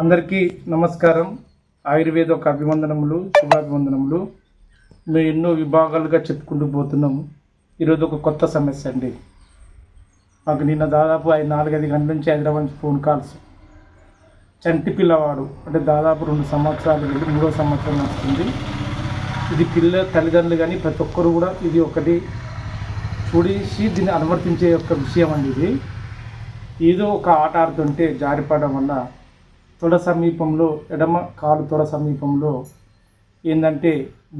అందరికీ నమస్కారం. ఆయుర్వేద ఒక అభివందనములు శుభాభివందనములు. మేము ఎన్నో విభాగాలుగా చెప్పుకుంటూ పోతున్నాము ఈరోజు ఒక కొత్త సమస్య అండి. మాకు నిన్న దాదాపు ఐదు నాలుగైదు గంటల నుంచి హైదరాబాద్ నుంచి ఫోన్ కాల్స్. చంటి పిల్లవాడు అంటే దాదాపు రెండు సంవత్సరాలు వెళ్ళి మూడో సంవత్సరం వస్తుంది ఇది పిల్ల తల్లిదండ్రులు కానీ ప్రతి ఒక్కరు కూడా ఇది ఒకటి చూడేసి దీన్ని అనువర్తించే యొక్క విషయం అండి ఇది. ఏదో ఒక ఆట ఆడుతుంటే జారిపడడం వల్ల తొడ సమీపంలో ఎడమ కాలు తొడ సమీపంలో ఏంటంటే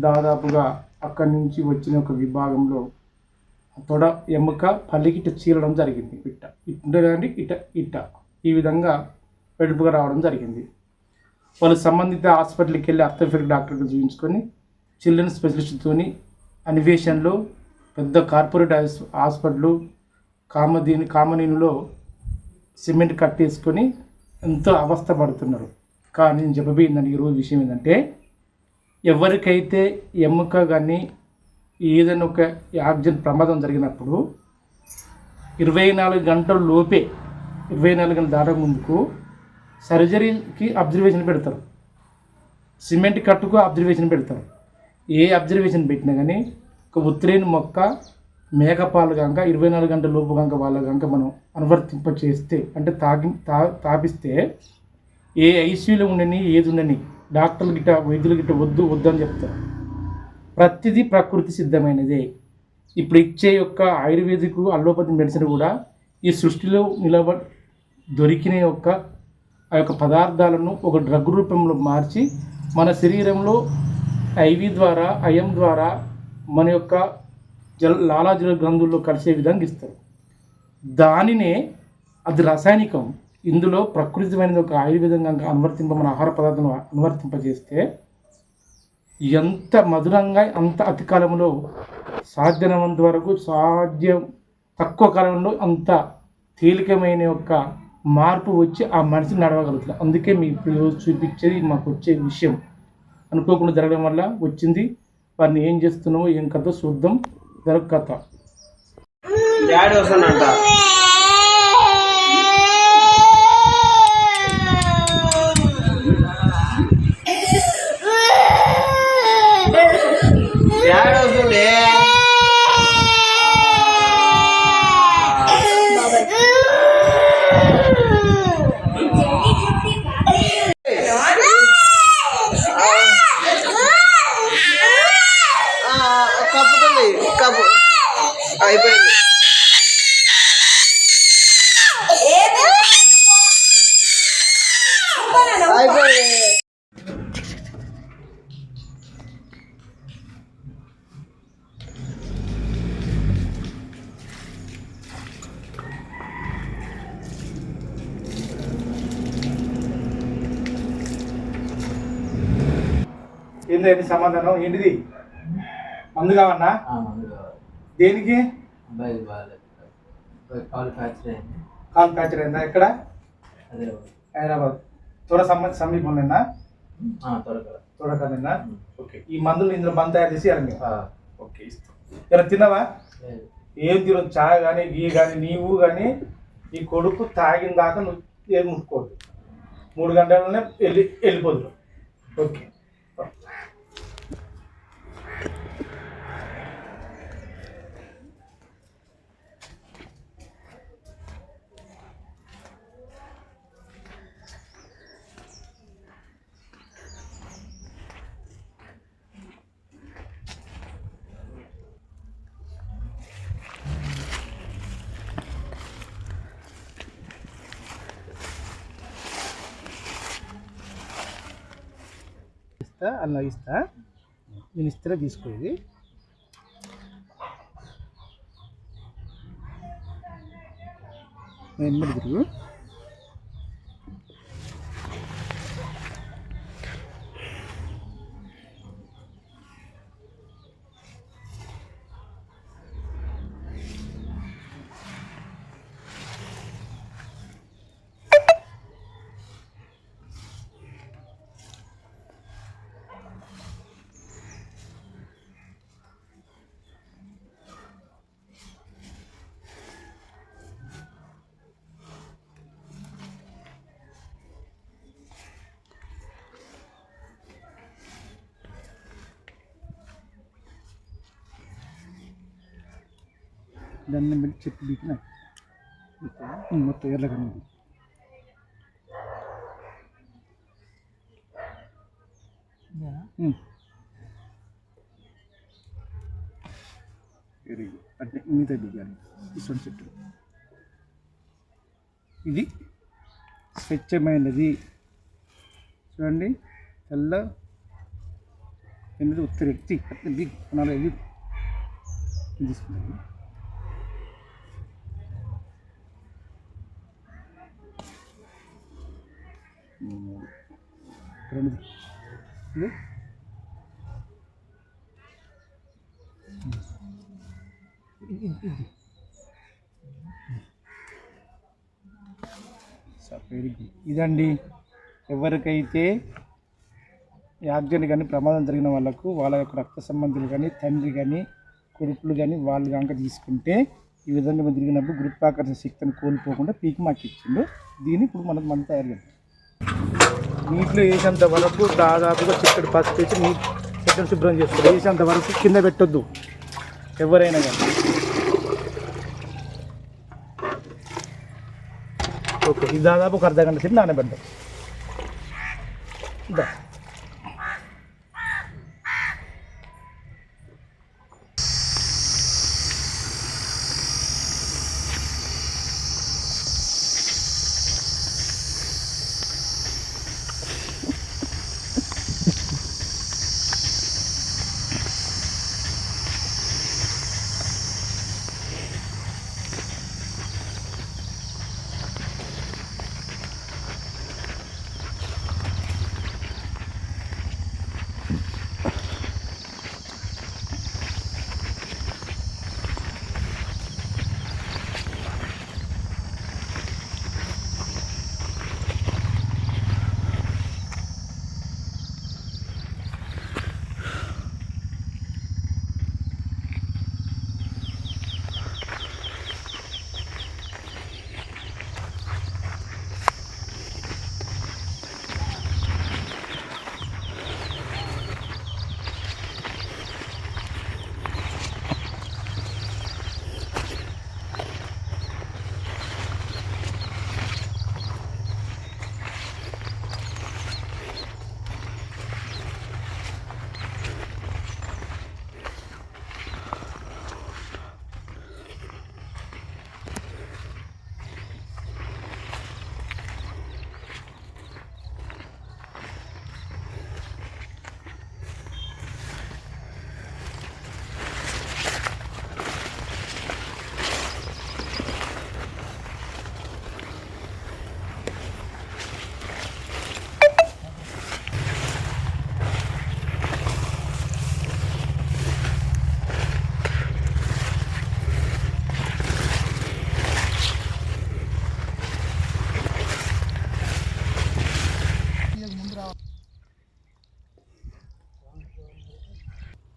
దాదాపుగా అక్కడి నుంచి వచ్చిన ఒక విభాగంలో తొడ ఎముక పల్లికిట చీలడం జరిగింది ఇట్ట. ఇట్ట కానీ ఇట ఇట్ట. ఈ విధంగా వెడుపుగా రావడం జరిగింది. వాళ్ళు సంబంధిత హాస్పిటల్కి వెళ్ళి అర్థోపెడిక్ డాక్టర్కి చూపించుకొని చిల్డ్రన్ స్పెషలిస్ట్తోని అన్వేషణలో పెద్ద కార్పొరేట్ హాస్పిటల్ కామదీని కామనీనులో సిమెంట్ కట్టేసుకొని ఎంతో అవస్థ పడుతున్నారు కానీ నేను చెప్పబోయిందని ఈరోజు విషయం ఏంటంటే ఎవరికైతే ఎముక కానీ ఏదైనా ఒక యాక్సిడెంట్ ప్రమాదం జరిగినప్పుడు ఇరవై నాలుగు గంటల లోపే ఇరవై నాలుగు గంటల దాటక ముందుకు సర్జరీకి అబ్జర్వేషన్ పెడతారు. సిమెంట్ కట్టుకు అబ్జర్వేషన్ పెడతారు. ఏ అబ్జర్వేషన్ పెట్టినా కానీ ఒక ఉత్తరేణి మొక్క మేకపాలు కనుక ఇరవై నాలుగు గంటల లోపు కనుక వాళ్ళ కనుక మనం అనువర్తింప చేస్తే అంటే తాగి తా తాపిస్తే ఏ ఐసీయూలో ఉండని ఏది ఉండని డాక్టర్లు గిట్ట వైద్యులు గిట్ట వద్దు వద్దు అని చెప్తారు. ప్రతిదీ ప్రకృతి సిద్ధమైనదే. ఇప్పుడు ఇచ్చే యొక్క ఆయుర్వేదిక్ అల్లోపతి మెడిసిన్ కూడా ఈ సృష్టిలో నిలబ దొరికిన యొక్క ఆ యొక్క పదార్థాలను ఒక డ్రగ్ రూపంలో మార్చి మన శరీరంలో ఐవి ద్వారా అయం ద్వారా మన యొక్క జల లాలాజల గ్రంథుల్లో కలిసే విధంగా ఇస్తారు. దానినే అది రసాయనికం. ఇందులో ప్రకృతిమైనది ఒక ఆయుర్వేదంగా అనువర్తింప మన ఆహార పదార్థం అనువర్తింపజేస్తే ఎంత మధురంగా అంత అతి కాలంలో సాధ్యమైనంత వరకు సాధ్యం తక్కువ కాలంలో అంత తేలికమైన యొక్క మార్పు వచ్చి ఆ మనిషి నడవగలుగుతుంది. అందుకే మీ ఇప్పుడు చూపించేది మాకు వచ్చే విషయం. అనుకోకుండా జరగడం వల్ల వచ్చింది. వారిని ఏం చేస్తున్నామో ఏం కథ చూద్దాం. దొరకత కథ డాడీ వస్తానంట. డాడీ ఏంటి సమాధానం? ఏంటిది? మందు కావన్నా దేనికి? కాల్ ఫ్రాక్చర్ అయింది. ఎక్కడ? హైదరాబాద్. త్వర సమ సమీపంలోనా? త్వరగా చూడకన్నా ఓకే. ఈ మందులు ఇందులో మందు తయారు చేసి ఆ, ఓకే ఇస్తాం. ఇలా తిన్నావా? ఏం తినదు చాయ్ కానీ గీ కానీ నీవు కానీ ఈ కొడుకు తాగిన దాకా నువ్వు ఏం ముట్టుకోవద్దు మూడు గంటలనే వెళ్ళి వెళ్ళిపోదు ఓకే. ఇస్తా అలా ఇస్తా. నేను ఇస్తే తీసుకో ఇది నేను తిరుగు. దాన్ని పెట్టి చెప్పి బీకిన? మొత్తం? ఎర్రగా వెరీ గుడ్ అంటే మిగతా బియ్యాలి ఇటువంటి చెట్టు. ఇది స్వచ్ఛమైనది. చూడండి తెల్ల ఎనిమిది ఉత్తర బిగ్ నాలుగు ఐదు తీసుకున్నాను మూడు రెండు ఇది వెరీ గుడ్ ఇదండి. ఎవరికైతే యాక్సిడెంట్ కానీ ప్రమాదం జరిగిన వాళ్ళకు వాళ్ళ యొక్క రక్త సంబంధులు కానీ తండ్రి కానీ కొడుకులు కానీ వాళ్ళు కనుక తీసుకుంటే ఈ విధంగా తిరిగినప్పుడు గురుత్వాకర్షణ శక్తిని కోల్పోకుండా పీకి మాకు ఇచ్చిండు. దీన్ని ఇప్పుడు మనం మనం తయారు చేద్దాం. నీటిలో వేసేంత వరకు దాదాపుగా చిక్కడి పసుపు వేసి నీ చెట్టును శుభ్రం చేసుకోవాలి. వేసేంత వరకు కింద పెట్టొద్దు. ఎవరైనా కానీ. ఓకే ఇది దాదాపు ఒక అర్ధ గంట సేపు నానబెడదాం. ఇదా.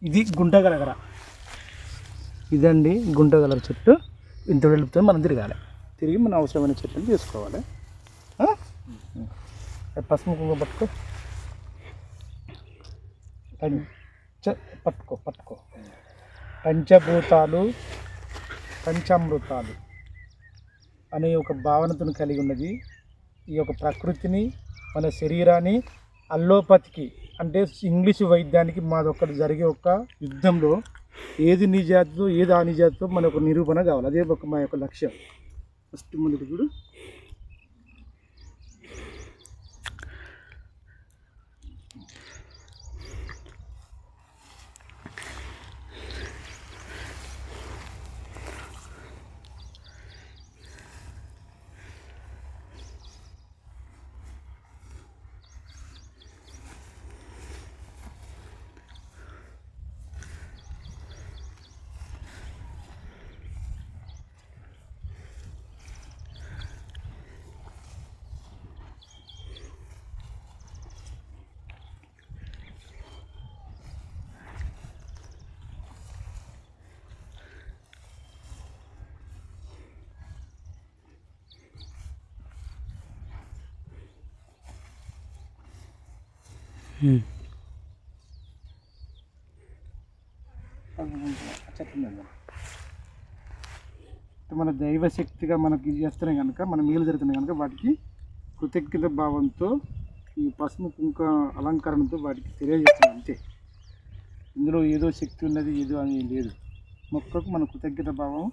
ఇది గుంటగలగర ఇదండి గుంటగలర చెట్టు. ఇంత వెలుపుతో మనం తిరగాలి. తిరిగి మన అవసరమైన చెట్టుని తీసుకోవాలి. పసుపు కుంకుమ పట్టుకో. పంచ పట్టుకో పట్టుకో. పంచభూతాలు పంచామృతాలు అనే ఒక భావనతను కలిగి ఉన్నది. ఈ యొక్క ప్రకృతిని మన శరీరాన్ని అల్లోపతికి అంటే ఇంగ్లీష్ వైద్యానికి మాదొక్కటి జరిగే ఒక యుద్ధంలో ఏది నిజాతో ఏది అనిజాతో మన ఒక నిరూపణ కావాలి. అదే ఒక మా యొక్క లక్ష్యం. ఫస్ట్ మొదటి కూడా మన దైవశక్తిగా మనకి చేస్తున్నాయి కనుక మన మేలు జరుగుతున్నాయి కనుక వాటికి కృతజ్ఞత భావంతో ఈ పసుపు కుంక అలంకరణతో వాటికి తెలియజేస్తున్నాం అంతే. ఇందులో ఏదో శక్తి ఉన్నది ఏదో అని లేదు. మొక్కకు మన కృతజ్ఞత భావం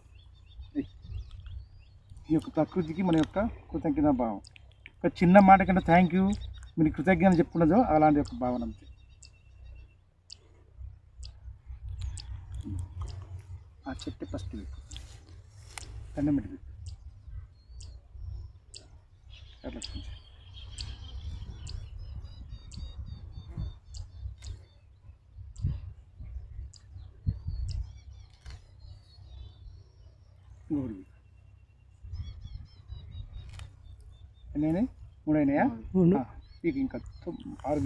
ఈ యొక్క ప్రకృతికి మన యొక్క కృతజ్ఞత భావం. ఒక చిన్న మాట కంటే థ్యాంక్ యూ మీరు కృతజ్ఞత చెప్పుకున్నదో అలాంటి ఒక భావన అంతే. ఆ చెట్టు ఫస్ట్ పెట్టు దండం పెట్టి అట్లా మూడు ఆ, వీక్ ఇంకా ఆరు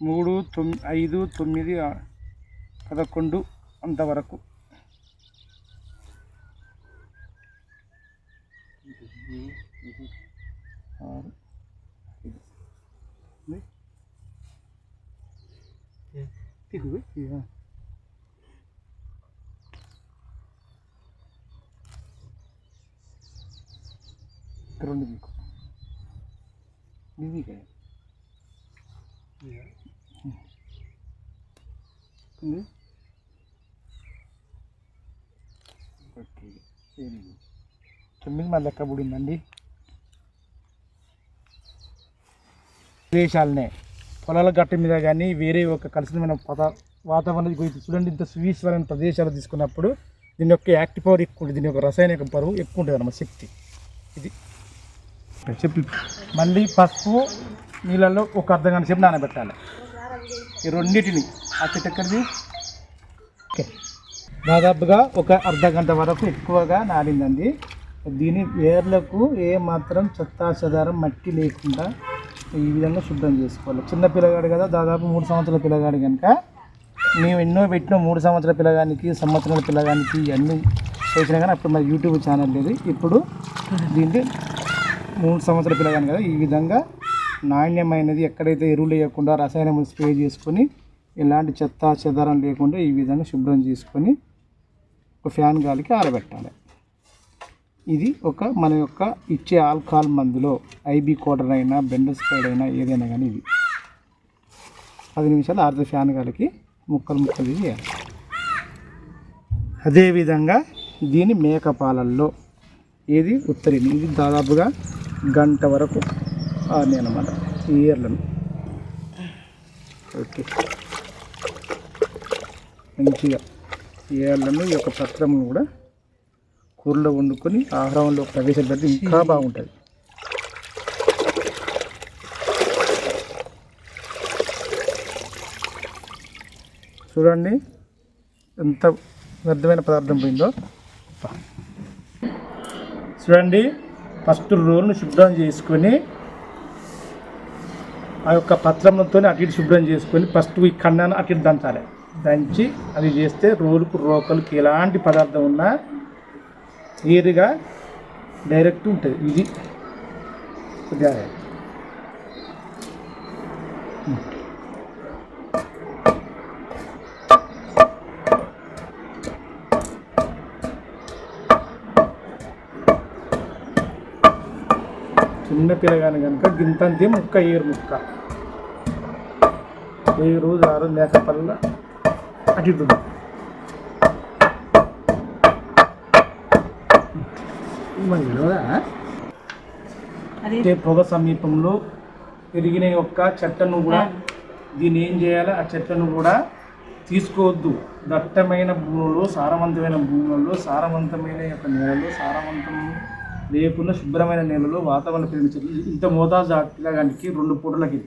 మూడు తొమ్మిది ఐదు తొమ్మిది పదకొండు అంతవరకు. ఆరు ఐదు. ఉంది? తీకు, ఇక. రెండు ఇది తొమ్మిది మన లెక్క పుడిందండి ప్రదేశాలనే పొలాల గట్ట మీద కానీ వేరే ఒక కలిసినమైన పద వాతావరణం గురించి చూడండి. ఇంత సువీశ్వరమైన ప్రదేశాలు తీసుకున్నప్పుడు దీని యొక్క యాక్టివ్ పవర్ ఎక్కువ ఉంటుంది. దీని యొక్క రసాయనిక బరువు ఎక్కువ ఉంటుంది అన్నమాట శక్తి. ఇది. చెప్పి. మళ్ళీ పసుపు నీళ్ళల్లో ఒక అర్ధ గంట సేపు నానబెట్టాలి. ఈ రెండింటిని ఆ ఎక్కడిది ఓకే. దాదాపుగా ఒక అర్ధ గంట వరకు ఎక్కువగా నాడిందండి దీని వేర్లకు ఏ మాత్రం చెత్త చెదారం మట్టి లేకుండా ఈ విధంగా శుభ్రం చేసుకోవాలి. చిన్న పిల్లగాడు కదా దాదాపు మూడు సంవత్సరాల పిల్లగాడు కనుక. మేము ఎన్నో పెట్టిన మూడు సంవత్సరాల పిల్లగానికి సంవత్సరాల పిల్లగానికి ఇవన్నీ చేసినా కానీ అప్పుడు మరి యూట్యూబ్ ఛానల్ లేదు. ఇప్పుడు దీన్ని మూడు సంవత్సరాల పిల్లగాను కదా ఈ విధంగా నాణ్యమైనది ఎక్కడైతే ఎరువులు వేయకుండా రసాయనం స్ప్రే చేసుకొని ఎలాంటి చెత్త చెదారం లేకుండా ఈ విధంగా శుభ్రం చేసుకొని ఒక ఫ్యాన్ గాలికి ఆరబెట్టాలి. ఇది ఒక మన యొక్క ఇచ్చే ఆల్కహాల్ మందులో ఐబీ కోటర్ అయినా బెండస్పైడ్ అయినా ఏదైనా కానీ ఇది. పది నిమిషాలు ఆరుత ఫ్యాన్ గాలికి ముక్కలు ముక్కలు చేయాలి. అదేవిధంగా దీని మేకపాలల్లో ఏది ఉత్తరిని? ఇది దాదాపుగా గంట వరకు ఆడినాయి అన్నమాట ఈ ఇయర్లను. ఓకే. మంచిగా ఈ ఏర్లను ఈ యొక్క పత్రమును కూడా కూరలో వండుకొని ఆహారంలో ప్రవేశపెడితే ఇంకా బాగుంటుంది. చూడండి ఎంత వ్యర్థమైన పదార్థం పోయిందో. చూడండి. ఫస్ట్ రోల్ను శుభ్రం చేసుకొని ఆ యొక్క పత్రంతో అటు ఇటు శుభ్రం చేసుకొని ఫస్ట్ ఈ కన్నాను అటు ఇటు దంచాలి. దంచి అది చేస్తే రోలుకు రోకలకి ఎలాంటి పదార్థం ఉన్నా ఏరుగా డైరెక్ట్ ఉంటుంది. ఇది కొద్దిగా చిన్న పిల్లగాని కనుక గింతంతే ముక్క ఏరు ముక్క. ఏ రోజు ఆరు మేకపల్ల అటు ఇటు ఉంది. మరి తెలియదా? అంటే పొగ సమీపంలో పెరిగిన యొక్క చెట్టను కూడా దీన్ని ఏం చేయాలి? ఆ చెట్లను కూడా తీసుకోవద్దు. దట్టమైన భూములలో సారవంతమైన భూములలో సారవంతమైన యొక్క నేలలో సారవంతం లేకుండా శుభ్రమైన నేలలో వాతావరణ పెరిగిన చెట్లు ఇంత మోతాజు పిల్లగానికి రెండు పూటలకి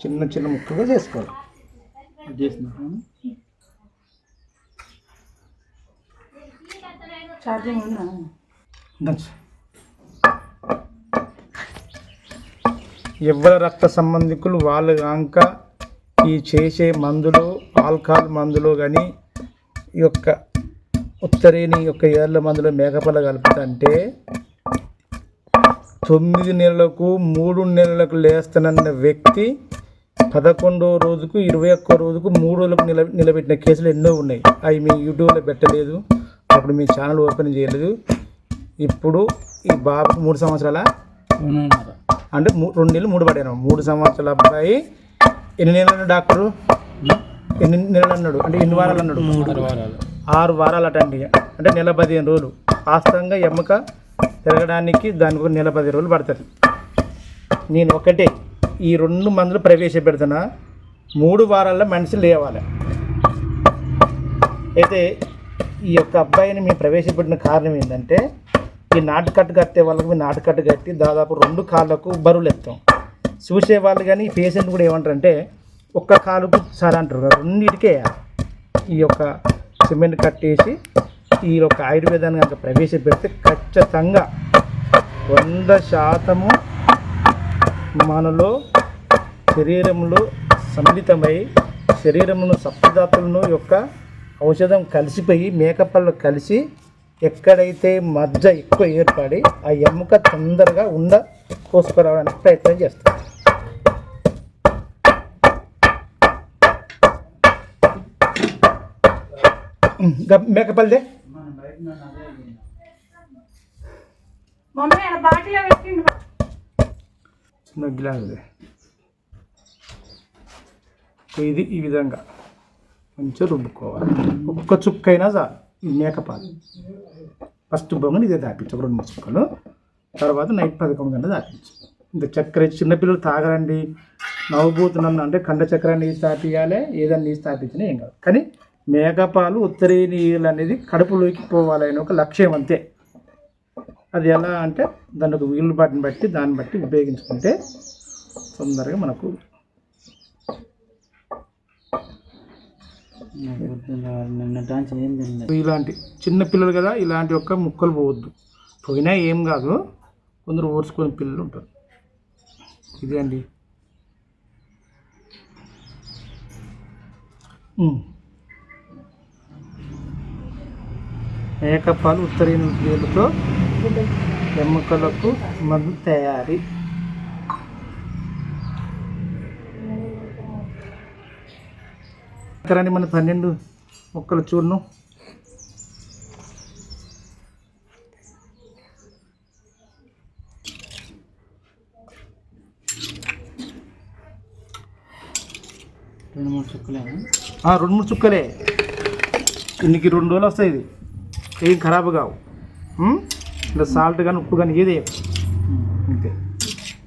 చిన్న చిన్న ముక్కగా చేసుకోవాలి. చేసిన ఛార్జింగ్ ఉందా. ఎవరి రక్త సంబంధికులు వాళ్ళు కాక ఈ చేసే మందులు ఆల్కహాల్ మందులు కానీ ఈ యొక్క ఉత్తరేని యొక్క ఏళ్ళ మందులో మేకపల్ల కలుపుతుంటే తొమ్మిది నెలలకు మూడు నెలలకు లేస్తానన్న వ్యక్తి పదకొండో రోజుకు ఇరవై ఒక్క రోజుకు మూడు రోజులకు నిల నిలబెట్టిన కేసులు ఎన్నో ఉన్నాయి. అవి మీ యూట్యూబ్లో పెట్టలేదు. అప్పుడు మీ ఛానల్ ఓపెన్ చేయలేదు. ఇప్పుడు ఈ బాబుకు మూడు సంవత్సరాల? అంటే రెండు నెలలు మూడు పడాను మూడు సంవత్సరాల అబ్బాయి. ఎన్ని నెలలు డాక్టరు? ఎన్ని నెలలు అన్నాడు? అంటే ఎన్ని వారాలు అన్నాడు? ఆరు వారాలు అటండి అంటే నెల పదిహేను రోజులు. వాస్తవంగా ఎమ్మక తిరగడానికి దానికి ఒక నెల పది రోజులు పడుతుంది నేను ఒకటే ఈ రెండు మందులు ప్రవేశపెడుతున్నా. మూడు వారాల్లో మనిషి లేవాలి. అయితే ఈ యొక్క అబ్బాయిని మేము ప్రవేశపెట్టిన కారణం ఏంటంటే ఈ నాటుకట్టు కట్టే వాళ్ళకి మేము నాటుకట్టు కట్టి దాదాపు రెండు కాళ్ళకు బరువులు ఎత్తాం. చూసే వాళ్ళు కానీ ఈ పేషెంట్ కూడా ఏమంటారంటే ఒక్క కాలుకు సరే అంటారు రెండింటికే ఈ యొక్క సిమెంట్ కట్టేసి ఈ యొక్క ఆయుర్వేదాన్ని కనుక ప్రవేశపెడితే ఖచ్చితంగా వంద శాతము మనలో శరీరంలో సమ్మిళితమై శరీరమును సప్తదాతులను యొక్క ఔషధం కలిసిపోయి మేకపళ్ళు కలిసి ఎక్కడైతే మజ్జ ఎక్కువ ఏర్పడి ఆ ఎముక తొందరగా ఉండ కోసుకురావడానికి ప్రయత్నం చేస్తాం. మేకపల్లిదే చిన్న గ్లాసుదే ఇది ఈ విధంగా. మంచిగా రుబ్బుకోవాలి. ఒక్క చుక్కైనా చాలు. ఈ మేకపాలు ఫస్ట్ బొమ్మని ఇదే దాపించు రెండు మూడు చుక్కలు. తర్వాత నైట్ పదకొండు గంటలు దాపించు. ఇంత చక్కెర చిన్నపిల్లలు తాగరండి. నవ్వుబోతున్నాను అంటే కండ చక్కెర నీళ్ళు తాపియాలి ఏదైనా నీళ్ళు తాపించినా ఏం కాదు. కానీ మేకపాలు ఉత్తరీ నీళ్ళు అనేది కడుపులోకి పోవాలనే ఒక లక్ష్యం అంతే. అది ఎలా అంటే దాని ఒక వీలు బాటిని బట్టి దాన్ని బట్టి ఉపయోగించుకుంటే తొందరగా మనకు ఇలాంటి చిన్న పిల్లలు కదా ఇలాంటి ఒక్క ముక్కలు పోవద్దు. పోయినా ఏం కాదు కొందరు ఓడ్చుకొని పిల్లలు ఉంటారు. ఇదే అండి. ఏకపాలు ఉత్తరీయ పేరుతో ఎముకలకు మందు తయారీ. ఎకరాని మన పన్నెండు మొక్కల చూడను రెండు మూడు చుక్కలేనా ఆ, రెండు మూడు చుక్కలే. ఇన్నికి రెండు రోజులు వస్తాయి ఇది. ఏం ఖరాబ్ కావు? ఇలా సాల్ట్ కానీ ఉప్పు కానీ ఏది. అంతే.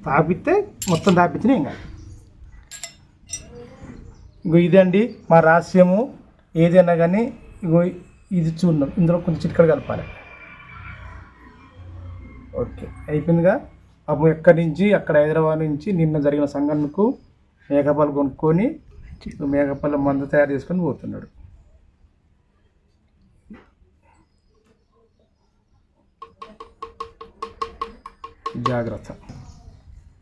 తాపిస్తే మొత్తం తాపించిన ఏం కాదు. ఇదండి మా రహస్యము. ఏదైనా కానీ ఇగో ఇది చూడండి ఇందులో కొంచెం చిటికడ కలపాలి. ఓకే. అయిపోయిందిగా? అప్పుడు ఎక్కడి నుంచి? అక్కడ హైదరాబాద్ నుంచి నిన్న జరిగిన సంఘటనకు మేకపాలు కొనుక్కొని మేకపాల మందు తయారు చేసుకొని పోతున్నాడు. జాగ్రత్త.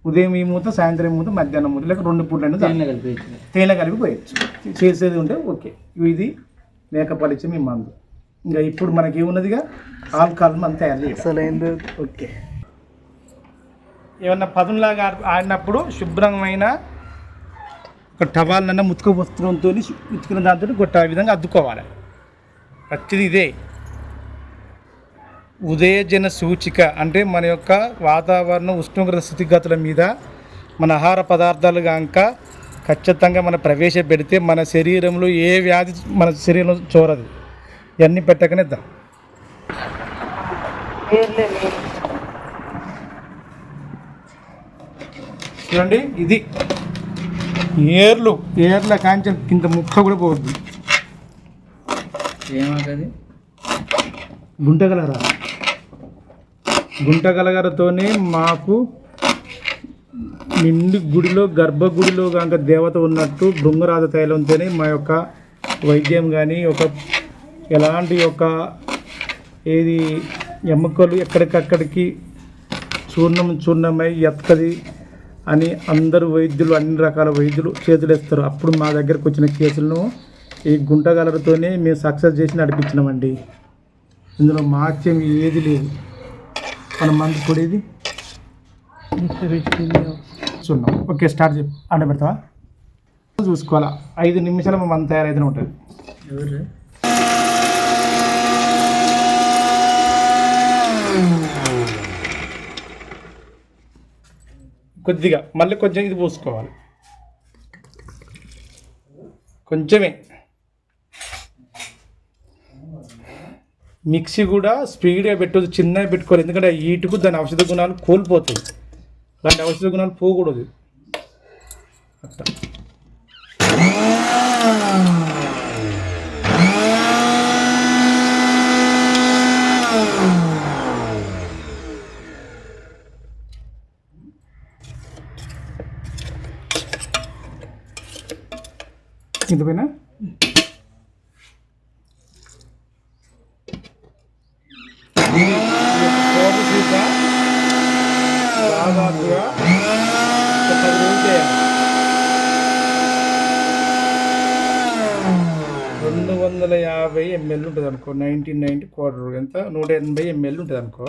ఉదయం ఈ మూత సాయంత్రం ఈ మూత మధ్యాహ్నం మూత లేక రెండు పూటలైనా చాలు. తేనె కలిపి తేనె కలిపి పోయచ్చు. చేసేది ఉంటే ఓకే. ఇది మేకపాలు ఇచ్చే మీ మందు. ఇంకా ఇప్పుడు మనకి ఏమున్నదిగా? ఆల్కహాల్ మందు తయారు చేయాలి ఓకే. ఏమన్నా పదునులాగా ఆడి- ఆడినప్పుడు శుభ్రమైన ఒక టవాలన్న ముతుక వస్త్రంతో ఉతికిన దాంతో కొట్ట విధంగా అద్దుకోవాలి. ప్రతిది ఇదే. ఉదయజన సూచిక అంటే మన యొక్క వాతావరణ ఉష్ణోగ్రత స్థితిగతుల మీద మన ఆహార పదార్థాలు కాక ఖచ్చితంగా మన ప్రవేశపెడితే మన శరీరంలో ఏ వ్యాధి మన శరీరంలో చూరదు. ఇవన్నీ పెట్టకనే ఇద్దాం. చూడండి ఇది ఏర్లు ఏర్ల కాంచెం కింద ముక్క కూడా పోవద్దు. ఏమాకది గుంటగలగర గుంటగలగరతోనే మాకు నిండు గుడిలో గర్భగుడిలో కనుక దేవత ఉన్నట్టు భృంగరాజ తైలంతోనే మా యొక్క వైద్యం కానీ ఒక ఎలాంటి ఒక ఏది ఎముకలు ఎక్కడికక్కడికి చూర్ణం చూర్ణమై ఎత్తది అని అందరు వైద్యులు అన్ని రకాల వైద్యులు చేతులు వేస్తారు అప్పుడు మా దగ్గరకు వచ్చిన కేసులను ఈ గుంటగలరతోనే మేము సక్సెస్ చేసి నడిపించినామండి. ఇందులో మార్చం ఏది లేదు. మన మందు కొడేది చూద్దాం ఓకే స్టార్ట్ చెప్పు ఆడ పెడతావా? చూసుకోవాలా. ఐదు నిమిషాలు మన తయారైతేనే ఉంటుంది. కొద్దిగా మళ్ళీ కొంచెం ఇది పోసుకోవాలి. కొంచెమే. మిక్సీ కూడా స్పీడ్గా పెట్టదు చిన్నగా పెట్టుకోవాలి. ఎందుకంటే ఆ హీటుకు దాని ఔషధ గుణాలు కోల్పోతాయి. అలాంటి ఔషధ గుణాలు పోకూడదు. అట్లా ఇంతపైన కోడి సీత దాదాపుగా ఒక పది రోజులు చేయాలి రెండు వందల యాభై ఎంఎల్ ఉంటుంది అనుకో నైన్టీన్ నైన్టీ క్వార్టర్ ఎంత? నూట ఎనభై ఎంఎల్ ఉంటుంది అనుకో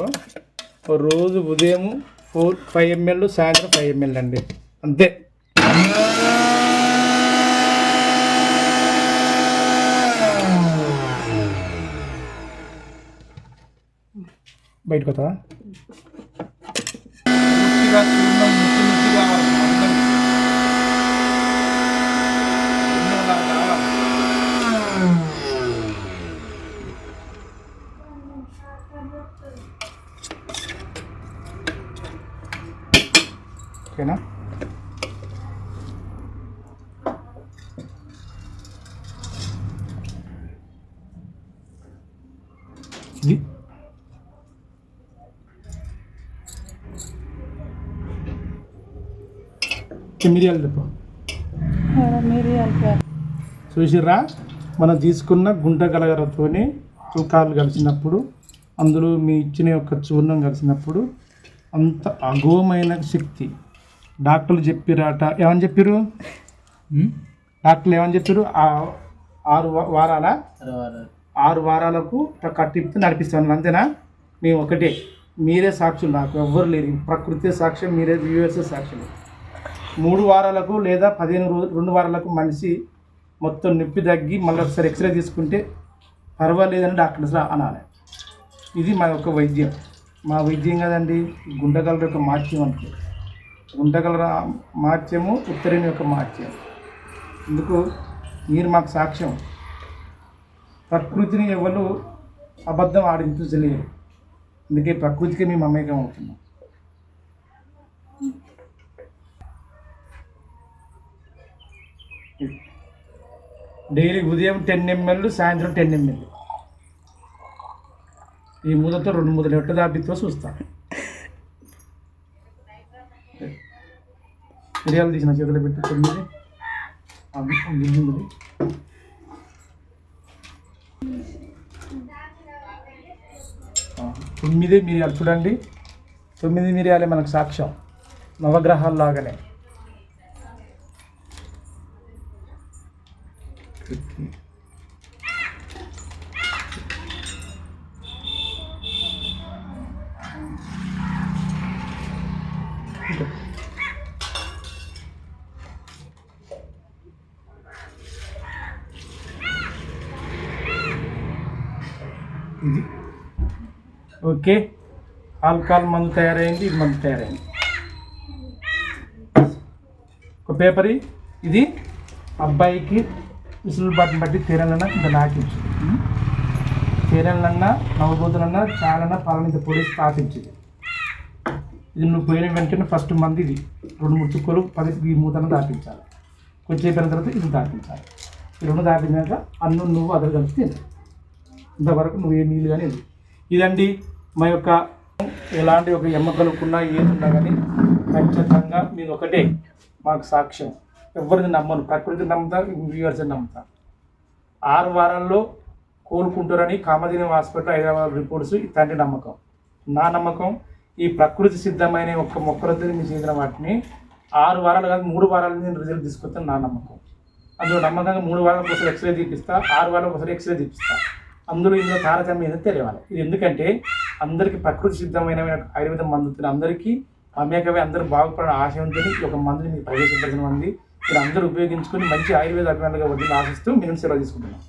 రోజు ఉదయం ఫోర్ ఫైవ్ ఎంఎల్ సాయంత్రం ఫైవ్ ఎంఎల్ అండి. అంతే. బయటకు వస్తావా పూర్తిగా చూర్ణం ముక్కు నుంచి కావాలి అన్నం. అన్నంలాగా. ఓకేనా ఇది మిరియాలు చెప్పు. చూసిర్రా? మనం తీసుకున్న గుంట కలగరతోని తూకాలు కలిసినప్పుడు అందులో మీ ఇచ్చిన యొక్క చూర్ణం కలిసినప్పుడు అంత అగోమైన శక్తి. డాక్టర్లు చెప్పిరాట. ఏమని చెప్పారు డాక్టర్లు ఏమని చెప్పారు ఆ- ఆరు వారాల? ఆరు వారాలకు ఇట్లా కట్టిపితే నడిపిస్తాను అంతేనా? మేము ఒకటే. మీరే సాక్షులు నాకు ఎవ్వరు లేరు. ప్రకృతి సాక్ష్యం మీరే వ్యూవర్సే సాక్ష్యం మూడు వారాలకు లేదా పదిహేను రోజు రెండు వారాలకు మనిషి మొత్తం నొప్పి తగ్గి మళ్ళీ ఒకసారి ఎక్స్రే తీసుకుంటే పర్వాలేదని డాక్టర్స్ అనాలి. ఇది మా యొక్క వైద్యం. మా వైద్యం కదండి గుండగలర యొక్క మాధ్యం అంటే గుండగలర మాధ్యము ఉత్తరేణి యొక్క మాధ్యం ఎందుకు మీరు మాకు సాక్ష్యం. ప్రకృతిని ఎవరు అబద్ధం ఆడించలేరు. అందుకే ప్రకృతికి మేము అమేకం అవుతున్నాం. డైలీ ఉదయం టెన్ ఎంఎల్ సాయంత్రం టెన్ ఎంఎల్. ఈ ముదతో రెండు ముదలు ఎట్ట దాపితో చూస్తాను మిరియాలు తీసిన చేతులు పెట్టి తొమ్మిది. తొమ్మిది మిరియాలు. చూడండి తొమ్మిది మిరియాలే మనకు సాక్ష్యం. నవగ్రహాల ఇది ఓకే ఆల్కహాల్ మందు తయారైంది ఇది మందు తయారైంది. ఒక పేపర్ ఇది అబ్బాయికి విసులుబాటుని బట్టి తీరాలన్నా ఇంత నాకించు. తీరాలన్నా నవబోతులన్నా చాలన్నా పాలనింత పొడి స్థాపించింది. ఇది నువ్వు పోయిన వెంటనే ఫస్ట్ మంది ఇది. రెండు మూడు చుక్కలు పది ఈ మూతను దాపించాలి. కొంచెం అయిపోయిన తర్వాత ఇది దాపించాలి. ఈ రెండు దాపించాక అన్ను నువ్వు అదరు కలిసి తినాలి. ఇంతవరకు నువ్వు ఏ నీళ్ళు కానీ ఇది ఇదండి మా యొక్క ఎలాంటి ఒక ఎమ్మకలుకున్నా ఏదున్నా కానీ ఖచ్చితంగా మీరు ఒకటే. మాకు సాక్ష్యం. ఎవరిని నమ్మను? ప్రకృతి నమ్ముతారు వ్యూవర్స్ నమ్ముతారు. ఆరు వారాల్లో కోలుకుంటారని కామధేను హాస్పిటల్ హైదరాబాద్ రిపోర్ట్స్ ఈ తండ్రి నమ్మకం. నా నమ్మకం ఈ ప్రకృతి సిద్ధమైన ఒక్క మొక్కలతో మీరు చేసిన వాటిని ఆరు వారాలు కాదు మూడు వారాలు నేను రిజల్ట్ తీసుకొస్తాను నా నమ్మకం. అందులో నమ్మకంగా మూడు వారాలకు ఒకసారి ఎక్స్రే తీపిస్తా ఆరు వారాలకు ఒకసారి ఎక్స్రే తీపిస్తా. అందులో ఇందులో తారతమ్యం ఏదో తెలియాలి. ఇది ఎందుకంటే అందరికీ ప్రకృతి సిద్ధమైన ఆయుర్వేదం మందుతున్న అందరికీ అమ్మేకవే అందరూ బాగుపడిన ఆశయంతో ఒక మందుని మీకు ప్రవేశించడం మంది. ఇప్పుడు అందరూ ఉపయోగించుకొని మంచి ఆయుర్వేద అభిమానులుగా వడ్డీని ఆశిస్తూ మేము సెలవు తీసుకుంటున్నాం.